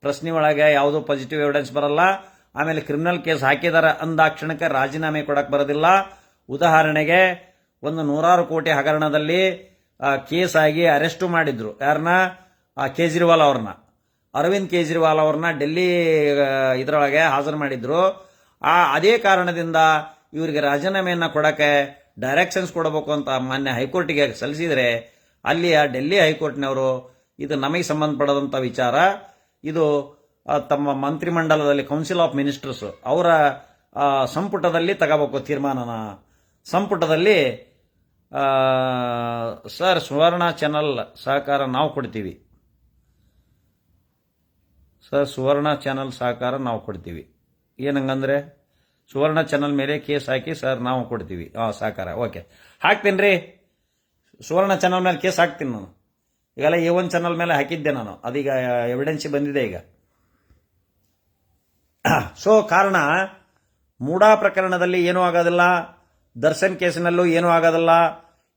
ಪ್ರಶ್ನೆ ಒಳಗೆ ಯಾವುದೋ ಪಾಸಿಟಿವ್ ಎವಿಡೆನ್ಸ್ ಬರಲ್ಲ. ಆಮೇಲೆ ಕ್ರಿಮಿನಲ್ ಕೇಸ್ ಹಾಕಿದಾರೆ ಅಂದಾಕ್ಷಣಕ್ಕೆ ರಾಜೀನಾಮೆ ಕೊಡಕ್ಕೆ ಬರೋದಿಲ್ಲ. ಉದಾಹರಣೆಗೆ ಒಂದು ನೂರಾರು ಕೋಟಿ ಹಗರಣದಲ್ಲಿ ಕೇಸ್ ಆಗಿ ಅರೆಸ್ಟು ಮಾಡಿದ್ರು. ಯಾರನ್ನ ಕೇಜ್ರಿವಾಲ್ ಅವ್ರನ್ನ. ಅರವಿಂದ್ ಕೇಜ್ರಿವಾಲ್ ಅವ್ರನ್ನ ಡೆಲ್ಲಿ ಇದರೊಳಗೆ ಹಾಜರು ಮಾಡಿದ್ರು. ಆ, ಅದೇ ಕಾರಣದಿಂದ ಇವರಿಗೆ ರಾಜೀನಾಮೆಯನ್ನ ಕೊಡಕ್ಕೆ ಡೈರೆಕ್ಷನ್ಸ್ ಕೊಡಬೇಕು ಅಂತ ಮಾನ್ಯ ಹೈಕೋರ್ಟ್ಗೆ ಸಲ್ಲಿಸಿದರೆ ಅಲ್ಲಿ ಆ ಡೆಲ್ಲಿ ಹೈಕೋರ್ಟ್ನವರು ಇದು ನಮಗೆ ಸಂಬಂಧಪಡದಂಥ ವಿಚಾರ. ಇದು ತಮ್ಮ ಮಂತ್ರಿಮಂಡಲದಲ್ಲಿ ಕೌನ್ಸಿಲ್ ಆಫ್ ಮಿನಿಸ್ಟರ್ಸ್ ಅವರ ಸಂಪುಟದಲ್ಲಿ ತಗೋಬೇಕು ತೀರ್ಮಾನನ. ಸಂಪುಟದಲ್ಲಿ ಸರ್ ಸುವರ್ಣ ಚಾನಲ್ ಸಹಕಾರ ನಾವು ಕೊಡ್ತೀವಿ. ಸರ್ ಸುವರ್ಣ ಚಾನಲ್ ಸಹಕಾರ ನಾವು ಕೊಡ್ತೀವಿ. ಏನಂಗಂದ್ರೆ ಸುವರ್ಣ ಚಾನಲ್ ಮೇಲೆ ಕೇಸ್ ಹಾಕಿ ಸರ್ ನಾವು ಕೊಡ್ತೀವಿ. ಹಾಂ ಸಹಕಾರ. ಓಕೆ. ಹಾಕ್ತೀನಿ ರೀ ಸುವರ್ಣ ಚಾನಲ್ ಮೇಲೆ ಕೇಸ್ ಹಾಕ್ತೀನಿ ನಾನು. ಈಗೆಲ್ಲ ಎ ಒನ್ ಚಾನಲ್ ಮೇಲೆ ಹಾಕಿದ್ದೆ ನಾನು. ಅದೀಗ ಎವಿಡೆನ್ಸಿ ಬಂದಿದೆ ಈಗ. ಸೊ ಕಾರಣ, ಮೂಡಾ ಪ್ರಕರಣದಲ್ಲಿ ಏನೂ ಆಗೋದಿಲ್ಲ, ದರ್ಶನ್ ಕೇಸಿನಲ್ಲೂ ಏನೂ ಆಗೋದಿಲ್ಲ.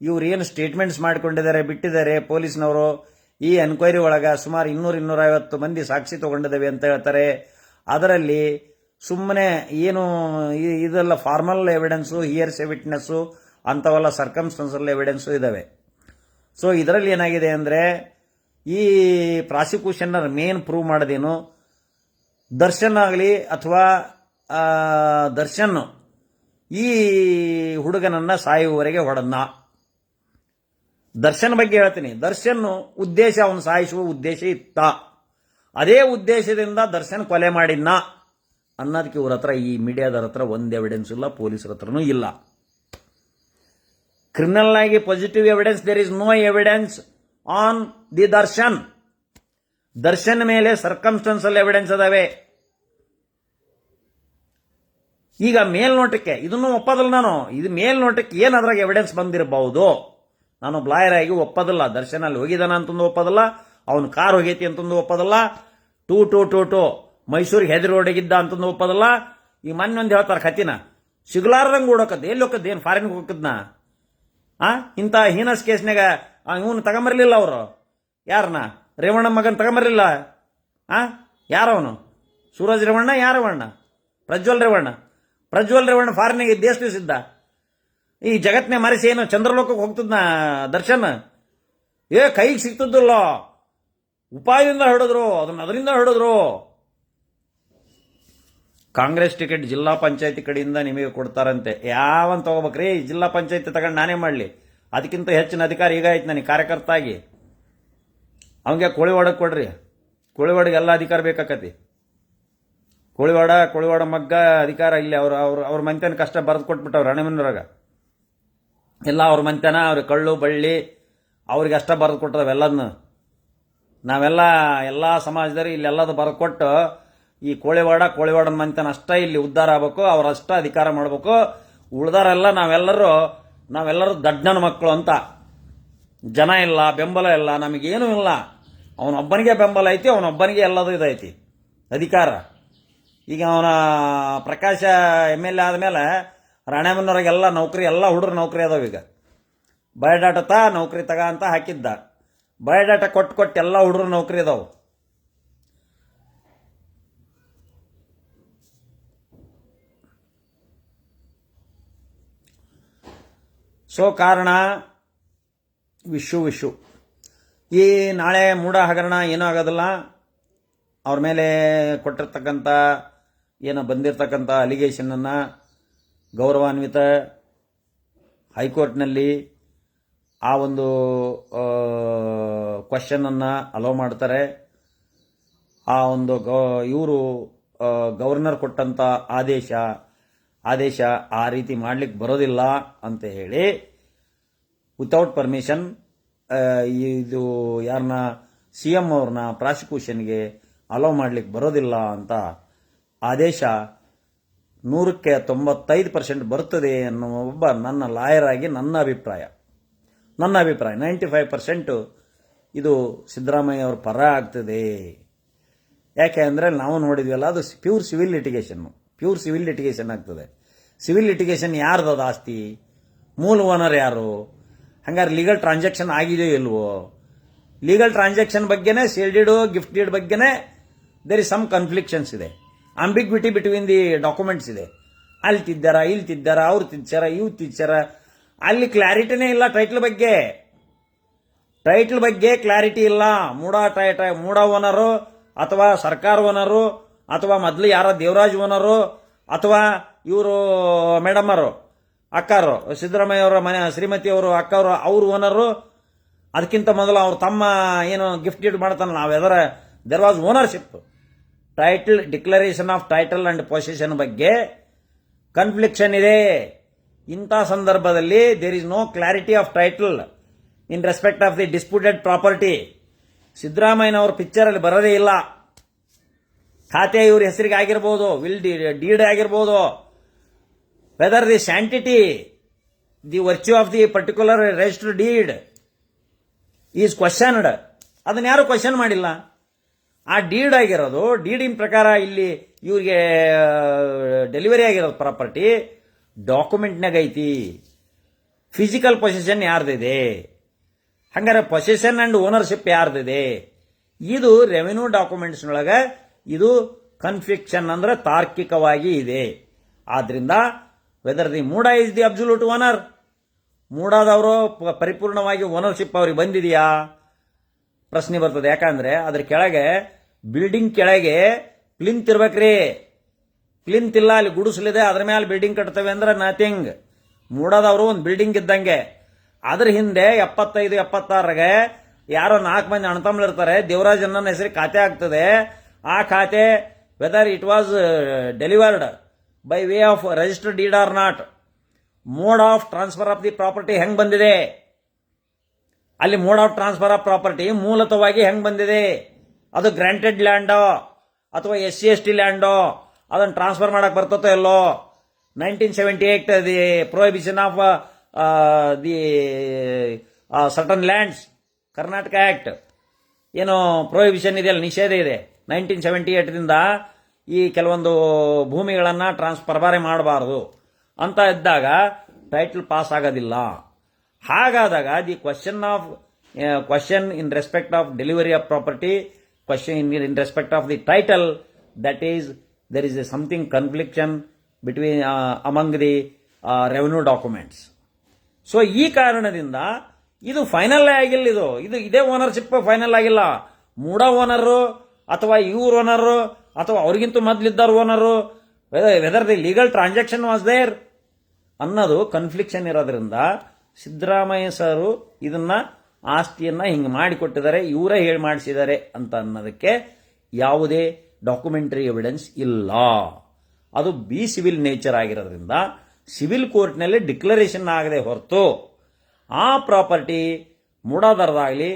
ಇವ್ರು ಏನು ಸ್ಟೇಟ್ಮೆಂಟ್ಸ್ ಮಾಡಿಕೊಂಡಿದ್ದಾರೆ, ಬಿಟ್ಟಿದ್ದಾರೆ, ಪೊಲೀಸ್ನವರು, ಈ ಎನ್ಕ್ವೈರಿ ಒಳಗೆ ಸುಮಾರು ಇನ್ನೂರು, ಇನ್ನೂರೈವತ್ತು ಮಂದಿ ಸಾಕ್ಷಿ ತಗೊಂಡಿದ್ದೇವೆ ಅಂತ ಹೇಳ್ತಾರೆ. ಅದರಲ್ಲಿ ಸುಮ್ಮನೆ ಏನು ಇದೆಲ್ಲ ಫಾರ್ಮಲ್ ಎವಿಡೆನ್ಸು ಹಿಯರ್ಸ್ ವಿಟ್ನೆಸ್ಸು ಅಂಥವೆಲ್ಲ ಸರ್ಕಮ್ಸ್ಟನ್ಸಲ್ಲಿ ಎವಿಡೆನ್ಸು ಇದ್ದಾವೆ. ಸೊ ಇದರಲ್ಲಿ ಏನಾಗಿದೆ ಅಂದರೆ, ಈ ಪ್ರಾಸಿಕ್ಯೂಷನ್ನರ್ ಮೇನ್ ಪ್ರೂವ್ ಮಾಡೋದೇನು ದರ್ಶನ್ ಆಗಲಿ ಅಥವಾ ದರ್ಶನ್ ಈ ಹುಡುಗನನ್ನ ಸಾಯುವವರೆಗೆ ಹೊಡೆದ್ನ. ದರ್ಶನ್ ಬಗ್ಗೆ ಹೇಳ್ತೀನಿ. ದರ್ಶನ್ ಉದ್ದೇಶ ಅವನು ಸಾಯಿಸುವ ಉದ್ದೇಶ ಇತ್ತ. ಅದೇ ಉದ್ದೇಶದಿಂದ ದರ್ಶನ್ ಕೊಲೆ ಮಾಡಿದ್ನ ಅನ್ನೋದಕ್ಕೆ ಇವ್ರ ಹತ್ರ ಈ ಮೀಡಿಯಾದವ್ರ ಹತ್ರ ಒಂದು ಎವಿಡೆನ್ಸ್ ಇಲ್ಲ, ಪೊಲೀಸರ ಹತ್ರನೂ ಇಲ್ಲ. ಕ್ರಿಮಿನಲ್ ಆಗಿ positive evidence there is no evidence on the Darshan Darshan ಮೇಲೆ ಸರ್ಕಮ್ಸ್ಟೆನ್ಸಲ್ ಎವಿಡೆನ್ಸ್ ಅದಾವೆ. ಈಗ ಮೇಲ್ನೋಟಕ್ಕೆ, ಇದನ್ನು ಒಪ್ಪದಲ್ಲ ನಾನು. ಇದು ಮೇಲ್ನೋಟಕ್ಕೆ ಏನು ಅದ್ರಾಗ ಎವಿಡೆನ್ಸ್ ಬಂದಿರಬಹುದು ನಾನು ಬ್ಲಾಯರ್ ಆಗಿ ಒಪ್ಪದಿಲ್ಲ. ದರ್ಶನ ಅಲ್ಲಿ ಹೋಗಿದಾನ ಅಂತಂದು ಒಪ್ಪದಲ್ಲ. ಅವನ ಕಾರ್ ಹೋಗೈತಿ ಅಂತಂದು ಒಪ್ಪದಲ್ಲ. Two two two two. ಮೈಸೂರಿಗೆ ಹೆದರಿ ರೋಡಿಗಿದ್ದ ಅಂತಂದು ಒಪ್ಪದಲ್ಲ. ಈ ಮೊನ್ನೆ ಒಂದು ಹೇಳ್ತಾರೆ ಕತಿನ ಸಿಗ್ಲಾರ್ದಂಗೆ ಓಡೋಕದ್ದು ಎಲ್ಲಿ ಹೋಗದ್ದು ಏನು ಫಾರಿನ್ಗೆ ಹೋಗದ್ನ ಆ? ಇಂಥ ಹೀನಸ್ ಕೇಸ್ನಾಗ ಇವನು ತಗೊಂಬರ್ಲಿಲ್ಲ ಅವರು. ಯಾರನ್ನ ರೇವಣ್ಣ ಮಗನ್ ತಗೊಂಬರ್ಲಿಲ್ಲ. ಆ? ಯಾರವನು ಸೂರಜ್ ರೇವಣ್ಣ ಯಾರವಣ್ಣ ಪ್ರಜ್ವಲ್ ರೇವಣ್ಣ. ಪ್ರಜ್ವಲ್ ರೇವಣ್ಣ ಫಾರಿನಿಗೆ ದೇಶ ದಿವಸಿದ್ದ ಈ ಜಗತ್ನೇ ಮರೆಸಿ ಏನು ಚಂದ್ರಲೋಕಕ್ಕೆ ಹೋಗ್ತದ್ನ ದರ್ಶನ್? ಏ, ಕೈಗೆ ಸಿಗ್ತದ್ದಲ್ಲ. ಉಪಾಯದಿಂದ ಹೊಡೆದ್ರು, ಅದನ್ನ ಅದರಿಂದ ಹಿಡಿದ್ರು. ಕಾಂಗ್ರೆಸ್ ಟಿಕೆಟ್ ಜಿಲ್ಲಾ ಪಂಚಾಯತಿ ಕಡೆಯಿಂದ ನಿಮಗೆ ಕೊಡ್ತಾರಂತೆ. ಯಾವನ್ ತಗೋಬೇಕ್ರಿ? ಜಿಲ್ಲಾ ಪಂಚಾಯತಿ ತಗೊಂಡು ನಾನೇ ಮಾಡಲಿ. ಅದಕ್ಕಿಂತ ಹೆಚ್ಚಿನ ಅಧಿಕಾರ ಈಗ ಆಯ್ತು ನನಗೆ ಕಾರ್ಯಕರ್ತ ಆಗಿ ಅವಂಗೆ ಕೋಳಿವಾಡಕ್ಕೆ ಕೊಡ್ರಿ. ಕೋಳಿವಾಡಿಗೆ ಎಲ್ಲ ಅಧಿಕಾರ ಬೇಕಾಕತಿ. ಕೋಳಿವಾಡ ಕೋಳಿವಾಡ ಮಗ್ಗ ಅಧಿಕಾರ ಇಲ್ಲಿ ಅವ್ರ ಅವ್ರ ಅವ್ರ ಮಂತ್ಯನ ಕಷ್ಟ ಬರೆದು ಕೊಟ್ಬಿಟ್ಟವ್ರು ಹಣೆಮನ್ನೂರಾಗ ಎಲ್ಲ ಅವ್ರ ಮಂತ್ಯನ ಅವ್ರ ಕಳ್ಳು, ಬಳ್ಳಿ, ಅವ್ರಿಗೆ ಅಷ್ಟ ಬರೆದು ಕೊಟ್ಟದವೆಲ್ಲದನ್ನ ನಾವೆಲ್ಲ ಎಲ್ಲ ಸಮಾಜದವ್ರು ಇಲ್ಲೆಲ್ಲದು ಬರೆದು ಕೊಟ್ಟು ಈ ಕೋಳಿವಾಡ, ಕೋಳಿವಾಡನ ಮಂತನ ಅಷ್ಟ ಇಲ್ಲಿ ಉದ್ಧಾರ ಆಗ್ಬೇಕು, ಅವ್ರ ಅಧಿಕಾರ ಮಾಡಬೇಕು. ಉಳ್ದಾರೆಲ್ಲ ನಾವೆಲ್ಲರೂ ನಾವೆಲ್ಲರೂ ದಡ್ಡನ ಮಕ್ಕಳು ಅಂತ. ಜನ ಇಲ್ಲ, ಬೆಂಬಲ ಇಲ್ಲ, ನಮಗೇನೂ ಇಲ್ಲ. ಅವನೊಬ್ಬನಿಗೆ ಬೆಂಬಲ ಐತಿ, ಅವನೊಬ್ಬನಿಗೆ ಎಲ್ಲದು ಇದೈತಿ. ಅಧಿಕಾರ. ಈಗ ಅವನ ಪ್ರಕಾಶ ಎಂ ಎಲ್ ಎ ಆದಮೇಲೆ ರಾಣೆಮನ್ನವ್ರಿಗೆಲ್ಲ ನೌಕರಿ, ಎಲ್ಲ ಹುಡುಗ್ರ ನೌಕರಿ ಅದಾವ ಈಗ. ಬಯೋಡಾಟ ತಾ ನೌಕರಿ ತಗ ಅಂತ ಹಾಕಿದ್ದ. ಬಯೋಡಾಟ ಕೊಟ್ಟು ಕೊಟ್ಟು ಎಲ್ಲ ಹುಡುಗ್ರ ನೌಕರಿ ಅದಾವು. ಸೊ ಕಾರಣ, ವಿಶು ವಿಶು. ಈ ನಾಳೆ ಮೂಡ ಹಗರಣ ಏನೂ ಆಗೋದಿಲ್ಲ. ಅವ್ರ ಮೇಲೆ ಕೊಟ್ಟಿರ್ತಕ್ಕಂಥ, ಏನೋ ಬಂದಿರತಕ್ಕಂಥ ಅಲಿಗೇಷನನ್ನು ಗೌರವಾನ್ವಿತ ಹೈಕೋರ್ಟ್ನಲ್ಲಿ ಆ ಒಂದು ಕ್ವಶನನ್ನು ಅಲೋ ಮಾಡ್ತಾರೆ. ಆ ಒಂದು ಗೌ, ಇವರು ಗವರ್ನರ್ ಕೊಟ್ಟಂಥ ಆದೇಶ ಆದೇಶ ಆ ರೀತಿ ಮಾಡ್ಲಿಕ್ಕೆ ಬರೋದಿಲ್ಲ ಅಂತ ಹೇಳಿ ವಿತೌಟ್ ಪರ್ಮಿಷನ್ ಇದು ಯಾರನ್ನ ಸಿ ಎಂ ಅವ್ರನ್ನ ಪ್ರಾಸಿಕ್ಯೂಷನ್ಗೆ ಅಲೋ ಮಾಡ್ಲಿಕ್ಕೆ ಬರೋದಿಲ್ಲ ಅಂತ ಆದೇಶ ನೂರಕ್ಕೆ ತೊಂಬತ್ತೈದು ಪರ್ಸೆಂಟ್ ಬರ್ತದೆ ಅನ್ನುವ ಒಬ್ಬ ನನ್ನ ಲಾಯರ್ ಆಗಿ ನನ್ನ ಅಭಿಪ್ರಾಯ. ನನ್ನ ಅಭಿಪ್ರಾಯ ನೈಂಟಿ ಫೈವ್ ಪರ್ಸೆಂಟು ಇದು ಸಿದ್ದರಾಮಯ್ಯ ಅವ್ರ ಪರ ಆಗ್ತದೆ. ಯಾಕೆ ಅಂದರೆ ನಾವು ನೋಡಿದ್ವಲ್ಲ ಅದು pure civil litigation pure civil litigation ಆಗ್ತದೆ. ಸಿವಿಲ್ ಲಿಟಿಗೇಷನ್ ಯಾರ್ದದ ಆಸ್ತಿ? ಮೂಲ ಓನರ್ ಯಾರು? ಹಂಗಾರೆ ಲೀಗಲ್ ಟ್ರಾನ್ಸಾಕ್ಷನ್ ಆಗಿದೆಯೋ ಇಲ್ವೋ? ಲೀಗಲ್ ಟ್ರಾನ್ಸಾಕ್ಷನ್ ಬಗ್ಗೆನೇ, ಸೇಲ್ಡಿಡು ಗಿಫ್ಟ್ ಡೀಡ್ ಬಗ್ಗೆನೇ ದೇರ್ ಇಸ್ ಸಮ್ ಕನ್ಫ್ಲಿಕ್ಷನ್ಸ್ ಇದೆ. ಅಂಬಿಗ್ವಿಟಿ ಬಿಟ್ವೀನ್ ದಿ ಡಾಕ್ಯುಮೆಂಟ್ಸ್ ಇದೆ. ಅಲ್ಲಿ ತಿದ್ದಾರ, ಇಲ್ಲಿ ತಿದ್ದಾರ, ಅವ್ರು ತಿಚ್ಚಾರ ಇವ್ ತಿಚ್ಚಾರ ಅಲ್ಲಿ ಕ್ಲಾರಿಟಿನೇ ಇಲ್ಲ ಟೈಟ್ಲ್ ಬಗ್ಗೆ. ಟೈಟ್ಲ್ ಬಗ್ಗೆ ಕ್ಲಾರಿಟಿ ಇಲ್ಲ. ಮೂಡ ಟೈ ಮೂಡ ಓನರು ಅಥವಾ ಸರ್ಕಾರ ಓನರು ಅಥವಾ ಮೊದಲು ಯಾರ ದೇವರಾಜ್ ಓನರು ಅಥವಾ ಇವರು ಮೇಡಮ್ಮರು ಅಕ್ಕಾರು, ಸಿದ್ದರಾಮಯ್ಯ ಅವರ ಮನೆ, ಶ್ರೀಮತಿ ಅವರು ಅಕ್ಕವರು ಅವ್ರ ಓನರು, ಅದಕ್ಕಿಂತ ಮೊದಲು ಅವ್ರ ತಮ್ಮ ಏನು ಗಿಫ್ಟ್ ಗಿಫ್ಟ್ ನಾವು ನಾವೆದರ there was ownership title declaration of title and position ಬಗ್ಗೆ ಕನ್ಫ್ಲಿಕ್ಷನ್ ಇದೆ. ಇಂಥ ಸಂದರ್ಭದಲ್ಲಿ there is no clarity of title in respect of the disputed property ಸಿದ್ದರಾಮಯ್ಯನವ್ರ ಪಿಕ್ಚರಲ್ಲಿ ಬರೋದೇ ಇಲ್ಲ. ಖಾತೆ ಇವ್ರ ಹೆಸರಿಗೆ ಆಗಿರ್ಬೋದು ವಿಲ್ ಡಿ ಡೀಡ್ ಆಗಿರ್ಬೋದು. Whether the sanctity the virtue of the particular register deed is questioned ಅದನ್ನ ಯಾರು ಕ್ವಶನ್ ಮಾಡಿಲ್ಲ? ಆ ಡೀಡ್ ಆಗಿರೋದು ಡೀಡಿನ ಪ್ರಕಾರ ಇಲ್ಲಿ ಇವ್ರಿಗೆ ಡೆಲಿವರಿ ಆಗಿರೋದು ಪ್ರಾಪರ್ಟಿ ಡಾಕ್ಯುಮೆಂಟ್ನಾಗ ಐತಿ. ಫಿಸಿಕಲ್ ಪೊಸಿಷನ್ ಯಾರ್ದಿದೆ? ಹಂಗಾರೆ ಪೊಸೆಷನ್ ಅಂಡ್ ಓನರ್ಶಿಪ್ ಯಾರ್ದಿದೆ? ಇದು ರೆವೆನ್ಯೂ ಡಾಕ್ಯುಮೆಂಟ್ಸ್ನೊಳಗೆ ಇದು ಕನ್ಫ್ಲಿಕ್ಷನ್ ಅಂದ್ರೆ ತಾರ್ಕಿಕವಾಗಿ ಇದೆ. ಆದ್ದರಿಂದ whether the MUDA is the absolute owner ಮೂಡಾದವರು ಪರಿಪೂರ್ಣವಾಗಿ ಓನರ್ಶಿಪ್ ಅವ್ರಿಗೆ ಬಂದಿದೆಯಾ? ಪ್ರಶ್ನೆ ಬರ್ತದೆ. ಯಾಕಂದ್ರೆ, ಅದ್ರ ಕೆಳಗೆ ಬಿಲ್ಡಿಂಗ್ ಕೆಳಗೆ ಕ್ಲಿಂತ್ ಇರ್ಬೇಕ್ರಿ. ಕ್ಲಿಂತ್ ಇಲ್ಲ, ಅಲ್ಲಿ ಗುಡಿಸಲಿದೆ ಅದ್ರ ಮೇಲೆ ಬಿಲ್ಡಿಂಗ್ ಕಟ್ತವೆ ಅಂದ್ರೆ ನಥಿಂಗ್ ಮೂಡಾದವರು ಒಂದು ಬಿಲ್ಡಿಂಗ್ ಇದ್ದಂಗೆ. ಅದ್ರ ಹಿಂದೆ ಎಪ್ಪತ್ತೈದು ಎಪ್ಪತ್ತಾರಗೆ ಯಾರೋ ನಾಲ್ಕು ಮಂದಿ ಅಣ್ತಮ್ಳು ಇರ್ತಾರೆ ದೇವರಾಜ್ ಅನ್ನೋ ಹೆಸರಿಗೆ ಖಾತೆ ಆಗ್ತದೆ. ಆ ಖಾತೆ whether it was delivered by way of registered deed or not mode of transfer of the property ಹೆಂಗ್ ಬಂದಿದೆ? ಅಲ್ಲಿ mode of transfer of property ಮೂಲತವಾಗಿ ಹೆಂಗ್ ಬಂದಿದೆ? ಅದು ಗ್ರಾಂಟೆಡ್ ಲ್ಯಾಂಡೋ ಅಥವಾ ಎಸ್ ಸಿ ಎಸ್ ಟಿ ಲ್ಯಾಂಡೋ ಅದನ್ನು ಟ್ರಾನ್ಸ್ಫರ್ ಮಾಡಕ್ ಬರ್ತತೋ ಎಲ್ಲೋ? Nineteen seventy eight the prohibition of the certain lands Karnataka act ಏನು ಪ್ರೊಹಿಬಿಷನ್ ಇದೆಯಲ್ಲ, ನಿಷೇಧ ಇದೆ. ನೈನ್ಟೀನ್ ಸೆವೆಂಟಿ ಏಟ್ರಿಂದ ಈ ಕೆಲವೊಂದು ಭೂಮಿಗಳನ್ನು ಟ್ರಾನ್ಸ್ಫರ್ ಬಾರಿ ಮಾಡಬಾರದು ಅಂತ ಇದ್ದಾಗ ಟೈಟಲ್ ಪಾಸ್ ಆಗೋದಿಲ್ಲ. ಹಾಗಾದಾಗ the question of question in respect of delivery of property question in in respect of the title that is there is a something confliction between among the revenue documents so ಈ ಕಾರಣದಿಂದ ಇದು final ಆಗಿಲ್ಲ ಇದು. ಇದು ಇದೇ ownership final ಆಗಿಲ್ಲ. ಮೂಡ owner ಅಥವಾ ಇವ್ರ ಓನರು ಅಥವಾ ಅವ್ರಿಗಿಂತ ಮೊದಲಿದ್ದವ್ರ owner whether the legal transaction was there ಅನ್ನೋದು ಕನ್ಫ್ಲಿಕ್ಷನ್ ಇರೋದ್ರಿಂದ ಸಿದ್ದರಾಮಯ್ಯ ಸರು ಇದನ್ನ ಆಸ್ತಿಯನ್ನ ಹಿಂಗೆ ಮಾಡಿಕೊಟ್ಟಿದ್ದಾರೆ, ಇವರೇ ಹೇಳಿ ಮಾಡಿಸಿದ್ದಾರೆ ಅಂತ ಅನ್ನೋದಕ್ಕೆ ಯಾವುದೇ ಡಾಕ್ಯುಮೆಂಟರಿ ಎವಿಡೆನ್ಸ್ ಇಲ್ಲ. ಅದು ಬಿ ಸಿವಿಲ್ ನೇಚರ್ ಆಗಿರೋದ್ರಿಂದ ಸಿವಿಲ್ ಕೋರ್ಟ್ನಲ್ಲಿ ಡಿಕ್ಲರೇಷನ್ ಆಗದೆ ಹೊರತು ಆ ಪ್ರಾಪರ್ಟಿ ಮೂಡಾದರದಾಗಲಿ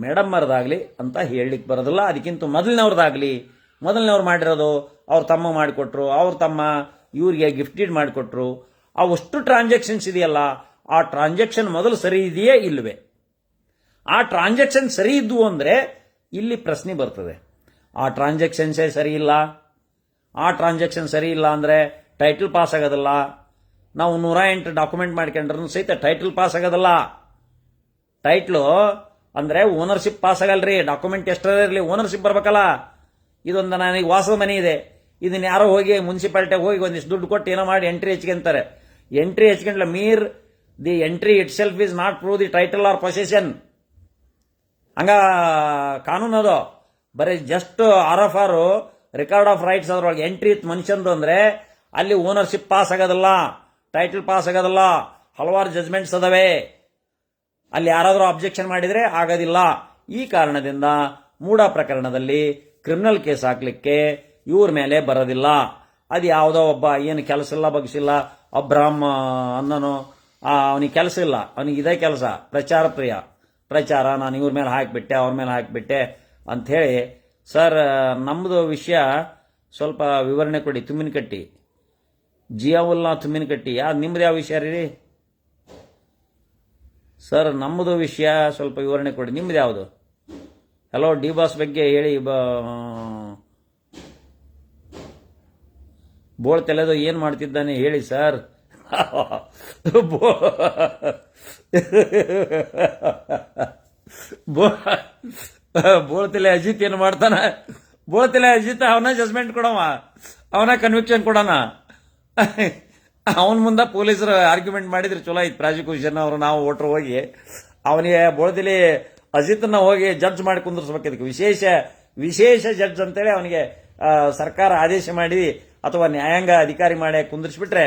ಮೇಡಮ್ಮರದಾಗಲಿ ಅಂತ ಹೇಳಲಿಕ್ಕೆ ಬರೋದಿಲ್ಲ. ಅದಕ್ಕಿಂತ ಮೊದಲಿನವ್ರದ್ದಾಗಲಿ, ಮೊದಲನವ್ರು ಮಾಡಿರೋದು ಅವ್ರ ತಮ್ಮ ಮಾಡಿಕೊಟ್ರು, ಅವ್ರ ತಮ್ಮ ಇವ್ರಿಗೆ ಗಿಫ್ಟೆಡ್ ಮಾಡಿಕೊಟ್ರು. ಅವಷ್ಟು ಟ್ರಾನ್ಸಾಕ್ಷನ್ಸ್ ಇದೆಯಲ್ಲ, ಆ ಟ್ರಾನ್ಸಾಕ್ಷನ್ ಮೊದಲು ಸರಿ ಇದೆಯೇ ಇಲ್ಲವೇ ಆ ಟ್ರಾನ್ಸಾಕ್ಷನ್ ಸರಿ ಇದ್ವು ಅಂದ್ರೆ ಇಲ್ಲಿ ಪ್ರಶ್ನೆ ಬರ್ತದೆ. ಆ ಟ್ರಾನ್ಸಾಕ್ಷನ್ಸೇ ಸರಿ ಇಲ್ಲ? ಆ ಟ್ರಾನ್ಸಾಕ್ಷನ್ ಸರಿ ಇಲ್ಲ ಅಂದ್ರೆ ಟೈಟಲ್ ಪಾಸ್ ಆಗೋದಿಲ್ಲ? ನಾವು ನೂರ ಎಂಟು ಡಾಕ್ಯುಮೆಂಟ್ ಮಾಡ್ಕೊಂಡ್ರೂ ಸಹಿತ ಟೈಟಲ್ ಪಾಸ್ ಆಗೋದಲ್ಲ. ಟೈಟ್ಲು ಅಂದ್ರೆ ಓನರ್ಶಿಪ್ ಪಾಸ್ ಆಗಲ್ರಿ ಡಾಕ್ಯುಮೆಂಟ್ ಎಷ್ಟರ ಇರಲಿ ಓನರ್ಶಿಪ್ ಬರಬೇಕಲ್ಲ. ಇದೊಂದು ನನಗೆ ವಾಸದ ಮನೆ ಇದೆ. ಇದನ್ನ ಯಾರೋ ಹೋಗಿ ಮುನ್ಸಿಪಾಲ್ಟಿಗೆ ಹೋಗಿ ಒಂದಿಷ್ಟು ದುಡ್ಡು ಕೊಟ್ಟು ಏನೋ ಮಾಡಿ ಎಂಟ್ರಿ ಹೆಚ್ಕೊಂತಾರೆ. Entry ಹೆಚ್ಕೊಂಡ್ಲ mere the entry itself is not prove the title or possession ಹಂಗ ಕಾನೂನು ಅದು. ಬರೀ just R of R record of rights ಅದ್ರೊಳಗೆ ಎಂಟ್ರಿ ಇತ್ತು ಮನುಷ್ಯಂದು ಅಂದ್ರೆ ಅಲ್ಲಿ ಓನರ್ಶಿಪ್ ಪಾಸ್ ಆಗೋದಲ್ಲ ಟೈಟಲ್ ಪಾಸ್ ಆಗೋದಲ್ಲ, ಹಲವಾರು ಜಜ್ಮೆಂಟ್ಸ್ ಅದಾವೆ. ಅಲ್ಲಿ ಯಾರಾದರೂ ಅಬ್ಜೆಕ್ಷನ್ ಮಾಡಿದರೆ ಆಗೋದಿಲ್ಲ. ಈ ಕಾರಣದಿಂದ ಮೂಡ ಪ್ರಕರಣದಲ್ಲಿ ಕ್ರಿಮಿನಲ್ ಕೇಸ್ ಹಾಕಲಿಕ್ಕೆ ಇವ್ರ ಮೇಲೆ ಬರೋದಿಲ್ಲ. ಅದು ಯಾವುದೋ ಒಬ್ಬ, ಏನು ಕೆಲಸ ಇಲ್ಲ, ಬಗ್ಸಿಲ್ಲ ಅಬ್ರಾಮ್ ಅನ್ನೋನು ಅವನಿಗೆ ಕೆಲಸ ಇಲ್ಲ. ಅವನಿಗೆ ಇದೇ ಕೆಲಸ, ಪ್ರಚಾರ ಪ್ರಿಯ. ಪ್ರಚಾರ, ನಾನು ಇವ್ರ ಮೇಲೆ ಹಾಕಿಬಿಟ್ಟೆ, ಅವ್ರ ಮೇಲೆ ಹಾಕಿಬಿಟ್ಟೆ ಅಂಥೇಳಿ. ಸರ್ ನಮ್ಮದು ವಿಷಯ ಸ್ವಲ್ಪ ವಿವರಣೆ ಕೊಡಿ ತುಮ್ಮಿನಕಟ್ಟಿ ಜಿಯಾವುಲ್ಲಾ ತುಮ್ಮಿನಕಟ್ಟಿ ಯಾವ್ದು ನಿಮ್ದು ಯಾವ ವಿಷಯ ರೀ? ಸರ್, ನಮ್ಮದು ವಿಷಯ ಸ್ವಲ್ಪ ವಿವರಣೆ ಕೊಡಿ. ನಿಮ್ದು ಯಾವುದು? ಹಲೋ ಡಿ ಬಾಸ್ ಬಗ್ಗೆ ಹೇಳಿ, ಬ ಬೋಳ್ ತೆಲೆದು ಏನು ಮಾಡ್ತಿದ್ದಾನೆ ಹೇಳಿ, ಸರ್. ಬೋ- ಬೋ ಬೋಳ್ತಿಲೆ ಅಜಿತ್ ಏನು ಮಾಡ್ತಾನ? ಬೋಳ್ತಿಲೆ ಅಜಿತ್, ಅವನ ಜಜ್ಮೆಂಟ್ ಕೊಡವ. ಅವನ ಕನ್ವಿಕ್ಷನ್ ಕೊಡೋಣ ಅವನ ಮುಂದೆ ಪೊಲೀಸರು ಆರ್ಗ್ಯುಮೆಂಟ್ ಮಾಡಿದ್ರೆ ಚಲೋ ಐತೆ ಪ್ರಾಸಿಕ್ಯೂಷನ್ ಅವರು, ನಾವು ಓಟ್ರು ಹೋಗಿ ಅವನಿಗೆ ಬೋಳ್ತಿಲಿ ಅಜಿತ್ನ ಹೋಗಿ ಜಡ್ಜ್ ಮಾಡಿ ಕುಂದಿರ್ಸ್ಬೇಕು ಇದಕ್ಕೆ. ವಿಶೇಷ ವಿಶೇಷ ಜಡ್ಜ್ ಅಂತೇಳಿ ಅವನಿಗೆ ಸರ್ಕಾರ ಆದೇಶ ಮಾಡಿ ಅಥವಾ ನ್ಯಾಯಾಂಗ ಅಧಿಕಾರಿ ಮಾಡಿ ಕುಂದಿರ್ಸ್ಬಿಟ್ರೆ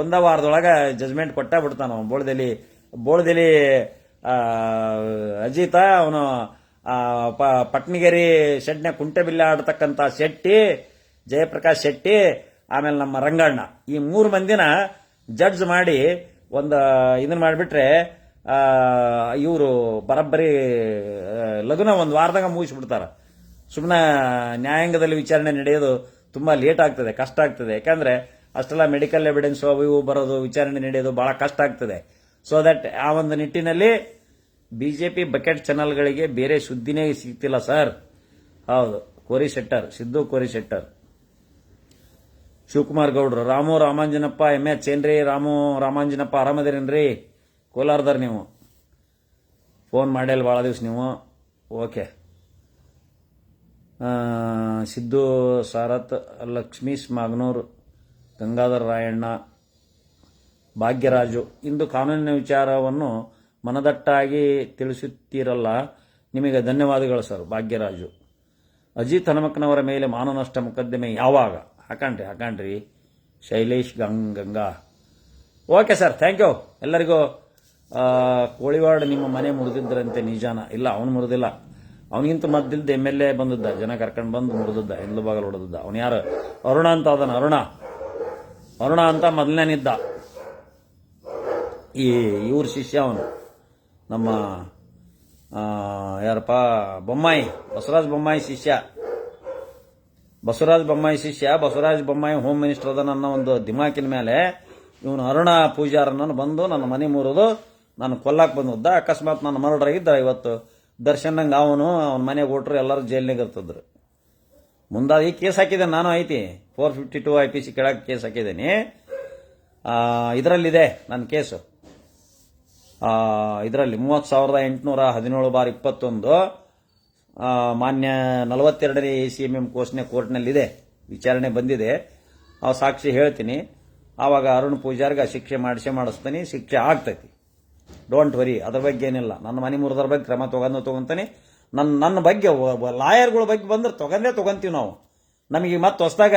ಒಂದ ವಾರದೊಳಗೆ ಜಜ್ಮೆಂಟ್ ಕೊಟ್ಟ ಬಿಡ್ತಾನ ಅವನು. ಬೋಳದಲ್ಲಿ ಬೋಳದಲ್ಲಿ ಅಜಿತ, ಅವನು ಪಟ್ನಿಗೇರಿ ಶೆಡ್ನ ಕುಂಟೆ ಬಿಲ್ಲೆ ಆಡ್ತಕ್ಕಂಥ ಶೆಟ್ಟಿ, ಜಯಪ್ರಕಾಶ್ ಶೆಟ್ಟಿ ಆಮೇಲೆ ನಮ್ಮ ರಂಗಣ್ಣ. ಈ ಮೂರು ಮಂದಿನ ಜಡ್ಜ್ ಮಾಡಿ ಒಂದು ಇದನ್ನ ಮಾಡಿಬಿಟ್ರೆ ಇವರು ಬರಬ್ಬರಿ ಲಘುನ ಒಂದು ವಾರದಾಗ ಮುಗಿಸ್ಬಿಡ್ತಾರೆ. ಸುಮ್ಮನೆ ನ್ಯಾಯಾಂಗದಲ್ಲಿ ವಿಚಾರಣೆ ನಡೆಯೋದು ತುಂಬಾ ಲೇಟ್ ಆಗ್ತದೆ, ಕಷ್ಟ ಆಗ್ತದೆ. ಯಾಕಂದ್ರೆ ಅಷ್ಟೆಲ್ಲ ಮೆಡಿಕಲ್ ಎವಿಡೆನ್ಸ್ ಅವು ಇವು ಬರೋದು, ವಿಚಾರಣೆ ನಡೆಯೋದು ಬಹಳ ಕಷ್ಟ ಆಗ್ತದೆ. ಸೊ ದಟ್ ಆ ಒಂದು ನಿಟ್ಟಿನಲ್ಲಿ ಬಿಜೆಪಿ ಬಕೆಟ್ ಚಾನಲ್ಗಳಿಗೆ ಬೇರೆ ಸುದ್ದಿನೇ ಸಿಗ್ತಿಲ್ಲ ಸರ್ ಹೌದು, ಕೋರಿ ಶೆಟ್ಟರ್, ಸಿದ್ದು ಕೋರಿ ಶೆಟ್ಟರ್. ಶಿವಕುಮಾರ್ ಗೌಡ್ರು, ರಾಮು ರಾಮಾಂಜನಪ್ಪ ಎಂ ಎಚ್ ಏನ್ರಿ ರಾಮು ರಾಮಾಂಜನಪ್ಪ ಆರಾಮದಿರೇನ್ರಿ? ಕೋಲಾರದಾರ ನೀವು. ಫೋನ್ ಮಾಡಿಲ್ಲ ಭಾಳ ದಿವ್ಸ ನೀವು. ಓಕೆ. ಸಿದ್ದು, ಸಾರಥ್ ಲಕ್ಷ್ಮೀಶ್ ಮಾಗ್ನೂರ್ ಗಂಗಾಧರ ರಾಯಣ್ಣ, ಭಾಗ್ಯರಾಜು. ಇಂದು ಕಾನೂನಿನ ವಿಚಾರವನ್ನು ಮನದಟ್ಟಾಗಿ ತಿಳಿಸುತ್ತೀರಲ್ಲ. ನಿಮಗೆ ಧನ್ಯವಾದಗಳು ಸರ್, ಭಾಗ್ಯರಾಜು. ಅಜಿತ್ ಹನುಮಕ್ಕನವರ ಮೇಲೆ ಮಾನನಷ್ಟ ಮೊಕದ್ದಮೆ ಯಾವಾಗ? ಹಾಕಣ್ರಿ ಹಾಕಣ್ರಿ Shailesh ಗಂಗ್, Ganga. Okay sir thank you ಎಲ್ಲರಿಗೂ ಕೋಳಿವಾಡ ನಿಮ್ಮ ಮನೆ ಮುರಿದಿದ್ದರಂತೆ ನಿಜಾನ. ಇಲ್ಲ, ಅವನು ಮುರಿದಿಲ್ಲ. ಅವನಿಗಿಂತ ಮದ್ದಿಲ್ದ ಎಂ ಎಲ್ ಎ ಬಂದಿದ್ದ, ಜನ ಕರ್ಕೊಂಡು ಬಂದು ಮುರಿದಿದ್ದ ಹಿಂದ್ಲು ಬಾಗಲು ಹೊಡೆದದ್ದ. ಅವನು ಯಾರು? ಅರುಣ ಅಂತ ಅದನ ಅರುಣ. ಅರುಣ ಅಂತ ಮೊದಲನೇನಿದ್ದ. ಈ, ಇವ್ರ ಶಿಷ್ಯ ಅವನು. ನಮ್ಮ ಯಾರಪ್ಪ? ಬೊಮ್ಮಾಯಿ, ಬಸವರಾಜ ಬೊಮ್ಮಾಯಿ ಶಿಷ್ಯ. ಬಸವರಾಜ ಬೊಮ್ಮಾಯಿ ಶಿಷ್ಯ, ಬಸವರಾಜ ಬೊಮ್ಮಾಯಿ ಹೋಮ್ ಮಿನಿಸ್ಟರ್ ಅದ ನನ್ನ ಒಂದು ದಿಮಾಕಿನ ಮೇಲೆ. ಇವನು ಅರುಣ ಪೂಜಾರನನ್ನು ಬಂದು ನನ್ನ ಮನೆ ಮುರಿದು, ನಾನು ಕೊಲ್ಲಕ್ಕೆ ಬಂದದ್ದ. ಅಕಸ್ಮಾತ್ ನನ್ನ ಮರ್ಡರ್ ಆಗಿದ್ದ ಇವತ್ತು. ದರ್ಶನಂಗೆ ಅವನು, ಅವನ ಮನೆಗೆ ಕೊಟ್ರು ಎಲ್ಲರೂ ಜೈಲಿನಾಗ ಇರ್ತಿದ್ರು. ಮುಂದಾದ ಈ ಕೇಸ್ ಹಾಕಿದೆ ನಾನು ಐತಿ. Four fifty two I P C ಕೆಳಗೆ ಕೇಸ್ ಹಾಕಿದ್ದೀನಿ. ಇದರಲ್ಲಿದೆ ನನ್ನ ಕೇಸು. ಇದರಲ್ಲಿ ಮೂವತ್ತು ಸಾವಿರದ ಎಂಟುನೂರ ಹದಿನೇಳು ಬಾರ್ ಇಪ್ಪತ್ತೊಂದು. ಮಾನ್ಯ ನಲವತ್ತೆರಡನೇ ಎ ಸಿ ಎಂ ಎಂ ಕೋರ್ಸ್ನೇ ಕೋರ್ಟ್ನಲ್ಲಿದೆ. ವಿಚಾರಣೆ ಬಂದಿದೆ. ಆ, ಸಾಕ್ಷಿ ಹೇಳ್ತೀನಿ. ಆವಾಗ ಅರುಣ್ ಪೂಜಾರ್ಗೆ ಶಿಕ್ಷೆ ಮಾಡಿಸೇ ಮಾಡಿಸ್ತೀನಿ, ಶಿಕ್ಷೆ ಆಗ್ತೈತಿ. ಡೋಂಟ್ ವರಿ ಅದ್ರ ಬಗ್ಗೆ ಏನಿಲ್ಲ. ನನ್ನ ಮನೆ ಮುರಿದ್ರ ಬಗ್ಗೆ ಕ್ರಮ ತೊಗೊಂಡು ತೊಗೊತಾನೆ. ನನ್ನ ನನ್ನ ಬಗ್ಗೆ ಲಾಯರ್ಗಳ ಬಗ್ಗೆ ಬಂದ್ರೆ ತೊಗೊಂಡೇ ತೊಗೊಂತೀವಿ ನಾವು. ನಮಗೆ ಮತ್ತೆ ಹೊಸದಾಗ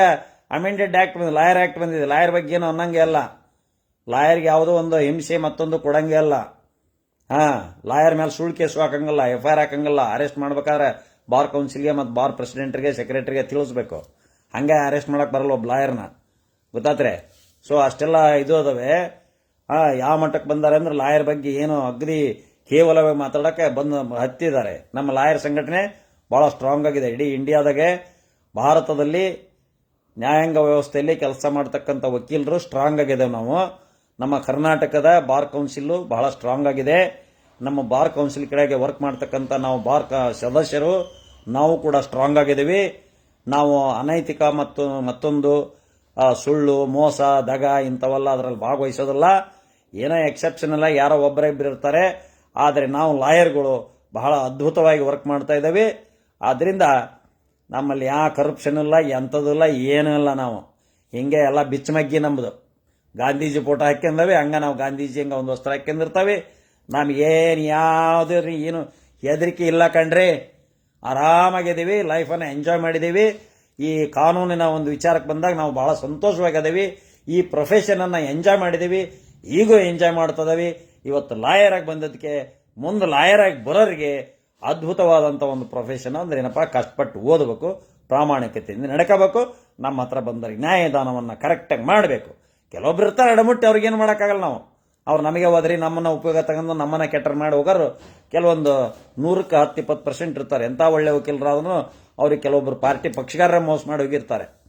ಅಮೆಂಡೆಡ್ ಆಕ್ಟ್ ಬಂದಿದೆ ಲಾಯರ್ ಆಕ್ಟ್ ಬಂದಿದೆ. ಲಾಯರ್ ಬಗ್ಗೆ ಏನು ಅನ್ನಂಗೆ ಅಲ್ಲ. ಲಾಯರ್ಗೆ ಯಾವುದೋ ಒಂದು ಹಿಂಸೆ ಮತ್ತೊಂದು ಕೊಡಂಗೆ ಅಲ್ಲ. ಹಾ, ಲಾಯರ್ ಮೇಲೆ ಸುಳ್ಳು ಕೇಸು ಹಾಕಂಗಲ್ಲ ಎಫ್ ಐ ಆರ್ ಹಾಕಂಗಿಲ್ಲ, ಅರೆಸ್ಟ್ ಮಾಡ್ಬೇಕಾದ್ರೆ ಬಾರ್ ಕೌನ್ಸಿಲ್ಗೆ ಮತ್ತು ಬಾರ್ ಪ್ರೆಸಿಡೆಂಟ್ಗೆ, ಸೆಕ್ರೆಟರಿಗೆ ತಿಳಿಸ್ಬೇಕು. ಹಂಗೆ ಅರೆಸ್ಟ್ ಮಾಡೋಕೆ ಬರಲ್ಲ ಒಬ್ಬ ಲಾಯರ್ನ. ಗೊತ್ತಾತ್ರೆ? ಸೊ ಅಷ್ಟೆಲ್ಲ ಇದು ಅದಾವೆ. ಹಾ, ಯಾವ ಮಟ್ಟಕ್ಕೆ ಬಂದಾರೆ ಅಂದ್ರೆ ಲಾಯರ್ ಬಗ್ಗೆ ಏನು ಅಗ್ದಿ ಕೇವಲವಾಗಿ ಮಾತಾಡಕ್ಕೆ ಬಂದು ಹತ್ತಿದ್ದಾರೆ. ನಮ್ಮ ಲಾಯರ್ ಸಂಘಟನೆ ಬಹಳ ಸ್ಟ್ರಾಂಗ್ ಆಗಿದೆ. ಇಡೀ ಇಂಡಿಯಾದಾಗೆ, ಭಾರತದಲ್ಲಿ ನ್ಯಾಯಾಂಗ ವ್ಯವಸ್ಥೆಯಲ್ಲಿ ಕೆಲಸ ಮಾಡ್ತಕ್ಕಂಥ ವಕೀಲರು ಸ್ಟ್ರಾಂಗ್ ಆಗಿದೆ ನಾವು. ನಮ್ಮ ಕರ್ನಾಟಕದ ಬಾರ್ ಕೌನ್ಸಿಲ್ ಬಹಳ ಸ್ಟ್ರಾಂಗ್ ಆಗಿದೆ. ನಮ್ಮ ಬಾರ್ ಕೌನ್ಸಿಲ್ ಕಡೆಗೆ ವರ್ಕ್ ಮಾಡ್ತಕ್ಕಂಥ ನಾವು ಬಾರ್ ಸದಸ್ಯರು, ನಾವು ಕೂಡ ಸ್ಟ್ರಾಂಗ್ ಆಗಿದ್ದೀವಿ. ನಾವು ಅನೈತಿಕ ಮತ್ತು ಮತ್ತೊಂದು ಸುಳ್ಳು, ಮೋಸ, ದಗ ಇಂಥವೆಲ್ಲ ಅದರಲ್ಲಿ ಭಾಗವಹಿಸೋದಿಲ್ಲ. ಏನೋ ಎಕ್ಸೆಪ್ಷನ್ ಇಲ್ಲ, ಯಾರೋ ಒಬ್ಬರಿಬ್ಬರು ಇರ್ತಾರೆ. ಆದರೆ ನಾವು ಲಾಯರ್ಗಳು ಬಹಳ ಅದ್ಭುತವಾಗಿ ವರ್ಕ್ ಮಾಡ್ತಾ ಇದ್ದೇವೆ. ಆದ್ರಿಂದ ನಮ್ಮಲ್ಲಿ ಯಾವ ಕರಪ್ಷನ್ ಇಲ್ಲ ಎಂಥದಿಲ್ಲ ಏನೂ ಇಲ್ಲ ನಾವು. ಹಿಂಗೆ ಎಲ್ಲ ಬಿಚ್ಚಮಗ್ಗಿ ನಮ್ಮದು ಗಾಂಧೀಜಿ ಫೋಟೋ ಹಾಕ್ಯಂದವೆ ಹಂಗೆ ನಾವು ಗಾಂಧೀಜಿ ಹಿಂಗೆ ಒಂದು ವಸ್ತ್ರ ಹಾಕ್ಯಂದಿರ್ತಾವೆ ನಮಗೇನು ಯಾವುದೇ ಏನು ಹೆದರಿಕೆ ಇಲ್ಲ ಕಣ್ರಿ. ಆರಾಮಾಗಿದ್ದೀವಿ ಲೈಫನ್ನು ಎಂಜಾಯ್ ಮಾಡಿದ್ದೀವಿ. ಈ ಕಾನೂನಿನ ಒಂದು ವಿಚಾರಕ್ಕೆ ಬಂದಾಗ ನಾವು ಭಾಳ ಸಂತೋಷವಾಗಿದ್ದೀವಿ. ಈ ಪ್ರೊಫೆಷನನ್ನು ಎಂಜಾಯ್ ಮಾಡಿದ್ದೀವಿ. ಈಗೂ ಎಂಜಾಯ್ ಮಾಡ್ತದವಿ ಇವತ್ತು ಲಾಯರ್ ಆಗಿ ಬಂದದಕ್ಕೆ ಮುಂದೆ ಲಾಯರ್ ಆಗಿ ಬರೋರಿಗೆ ಅದ್ಭುತವಾದಂಥ ಒಂದು ಪ್ರೊಫೆಷನ್ ಅಂದ್ರೆ ಏನಪ್ಪ, ಕಷ್ಟಪಟ್ಟು ಓದಬೇಕು, ಪ್ರಾಮಾಣಿಕತೆಯಿಂದ ನಡ್ಕೋಬೇಕು. ನಮ್ಮ ಹತ್ರ ಬಂದವರಿಗೆ ನ್ಯಾಯದಾನವನ್ನು ಕರೆಕ್ಟಾಗಿ ಮಾಡಬೇಕು. ಕೆಲವೊಬ್ಬರು ಇರ್ತಾರೆ ಎಡಮುಟ್ಟಿ ಅವ್ರಿಗೇನು ಮಾಡೋಕ್ಕಾಗಲ್ಲ ನಾವು. ಅವ್ರು ನಮಗೆ ಹೋದ್ರಿ ನಮ್ಮನ್ನ ಉಪಯೋಗ ತಗೊಂಡು ನಮ್ಮನ್ನ ಕೆಟ್ಟರ್ ಮಾಡಿ ಹೋಗೋರು ಕೆಲವೊಂದು ನೂರಕ್ಕೆ ಹತ್ತು ಇಪ್ಪತ್ತು ಪರ್ಸೆಂಟ್ ಇರ್ತಾರೆ. ಎಂಥ ಒಳ್ಳೆ ವಕೀಲರಾದ್ರೂ ಅವ್ರಿಗೆ ಕೆಲವೊಬ್ರು ಪಾರ್ಟಿ ಪಕ್ಷಗಾರರ ಮೋಸ ಮಾಡಿ ಹೋಗಿರ್ತಾರೆ.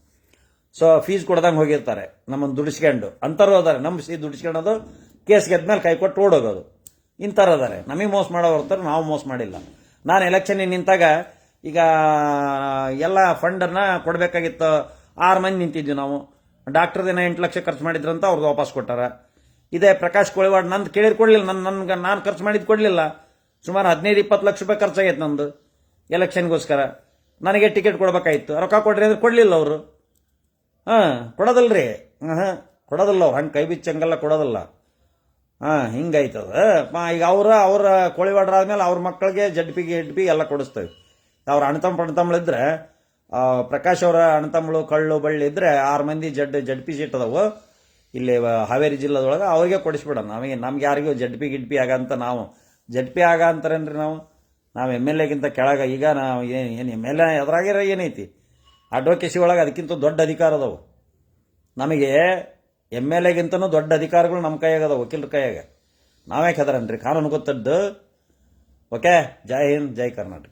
ಸೊ ಫೀಸ್ ಕೊಡ್ದಂಗೆ ಹೋಗಿರ್ತಾರೆ. ನಮ್ಮನ್ನು ದುಡಿಸ್ಕೊಂಡು. ಅಂಥವ್ರು ಅದಾರೆ ನಂಬಿಸಿ ದುಡಿಸ್ಕೊಂಡೋದು ಕೇಸ್ ಗೆದ್ಮೇಲೆ ಕೈ ಕೊಟ್ಟು ಓಡೋಗೋದು. ಇಂಥವ್ರು ಅದಾರೆ ನಮಗೆ ಮೋಸ ಮಾಡೋ ನಾವು ಮೋಸ ಮಾಡಿಲ್ಲ. ನಾನು ಎಲೆಕ್ಷನ್ ನಿಂತಾಗ ಈಗ ಎಲ್ಲ ಫಂಡನ್ನು ಕೊಡಬೇಕಾಗಿತ್ತು. ಆರು ಮಂದಿ ನಿಂತಿದ್ವಿ ನಾವು. ಡಾಕ್ಟರ್ ದಿನ ಎಂಟು ಲಕ್ಷ ಖರ್ಚು ಮಾಡಿದ್ರಂತ ಅವ್ರದ್ದು ವಾಪಸ್ ಕೊಟ್ಟಾರ. ಇದೇ, ಪ್ರಕಾಶ್ ಕೋಳಿವಾಡ್ ನಂದು ಕೇಳಿದ್ ಕೊಡಲಿಲ್ಲ ನನ್ನ ನನ್ಗೆ ನಾನು ಖರ್ಚು ಮಾಡಿದ್ದು ಕೊಡ್ಲಿಲ್ಲ. ಸುಮಾರು ಹದಿನೈದು, ಇಪ್ಪತ್ತು ಲಕ್ಷ ರೂಪಾಯಿ ಖರ್ಚಾಗೈತೆ ನಂದು ಎಲೆಕ್ಷನ್ಗೋಸ್ಕರ. ನನಗೆ ಟಿಕೆಟ್ ಕೊಡ್ಬೇಕಾಯ್ತು. ರೊಕ್ಕ ಕೊಡ್ರಿ ಅಂದ್ರೆ ಕೊಡಲಿಲ್ಲ ಅವರು. ಹಾಂ, ಕೊಡೋದಲ್ರಿ. ಹಾಂ ಕೊಡೋದಲ್ಲ ಅವ್ರು. ಹಂಗೆ ಕೈ ಬಿಚ್ಚಂಗೆಲ್ಲ ಕೊಡೋದಲ್ಲ. ಹಾಂ ಹಿಂಗಾಯ್ತದ ಈಗ ಅವ್ರ ಅವ್ರ ಕೋಳಿವಾಡ್ರ ಆದ್ಮೇಲೆ ಅವ್ರ ಮಕ್ಕಳಿಗೆ ಜಡ್ಪಿ ಗಿಡ್ಪಿ ಎಲ್ಲ ಕೊಡಿಸ್ತೇವೆ. ಅವ್ರ ಅಣ್ತಮ್ಮ ಪಣ್ತಮ್ಮಳಿದ್ರೆ ಪ್ರಕಾಶ್ ಅವರ ಅಣ್ತಮ್ಮಳು ಕಳ್ಳು ಬಳ್ಳಿ ಇದ್ದರೆ ಆರು ಮಂದಿ ಜಡ್ ಜಡ್ಪಿ ಸೀಟ್ ಅದಾವು. ಇಲ್ಲಿ ಹಾವೇರಿ ಜಿಲ್ಲಾದೊಳಗೆ ಅವ್ರಿಗೆ ಕೊಡಿಸ್ಬಿಡೋಣ. ನಮಗೆ, ನಮ್ಗೆ ಯಾರಿಗೂ ಜಡ್ಪಿ ಗಿಡ್ಪಿ ಆಗಂತ ನಾವು ಜಡ್ಪಿ ಆಗ ಅಂತಾರೇನ್ರಿ ನಾವು? ನಾವು ಎಂ ಎಲ್ ಎಗಿಂತ ಕೆಳಗೆ, ಈಗ ನಾವು ಏನು ಏನು ಎಂ ಎಲ್ ಎ ಅದ್ರಾಗಿರ ಏನೈತಿ? ಅಡ್ವೊಕೇಸಿ ಒಳಗೆ ಅದಕ್ಕಿಂತ ದೊಡ್ಡ ಅಧಿಕಾರ ಅದಾವು. ನಮಗೆ ಎಂ ಎಲ್ ಎಗಿಂತನೂ ದೊಡ್ಡ ಅಧಿಕಾರಗಳು ನಮ್ಮ ಕೈಯಾಗ ಅದಾವ, ವಕೀಲರ ಕೈಯಾಗ. ನಾವೇ ಕದರನ್ರಿ ಕಾನೂನು ಗೊತ್ತದ್ದು? ಓಕೆ? ಜೈ ಹಿಂದ್, ಜೈ ಕರ್ನಾಟಕ.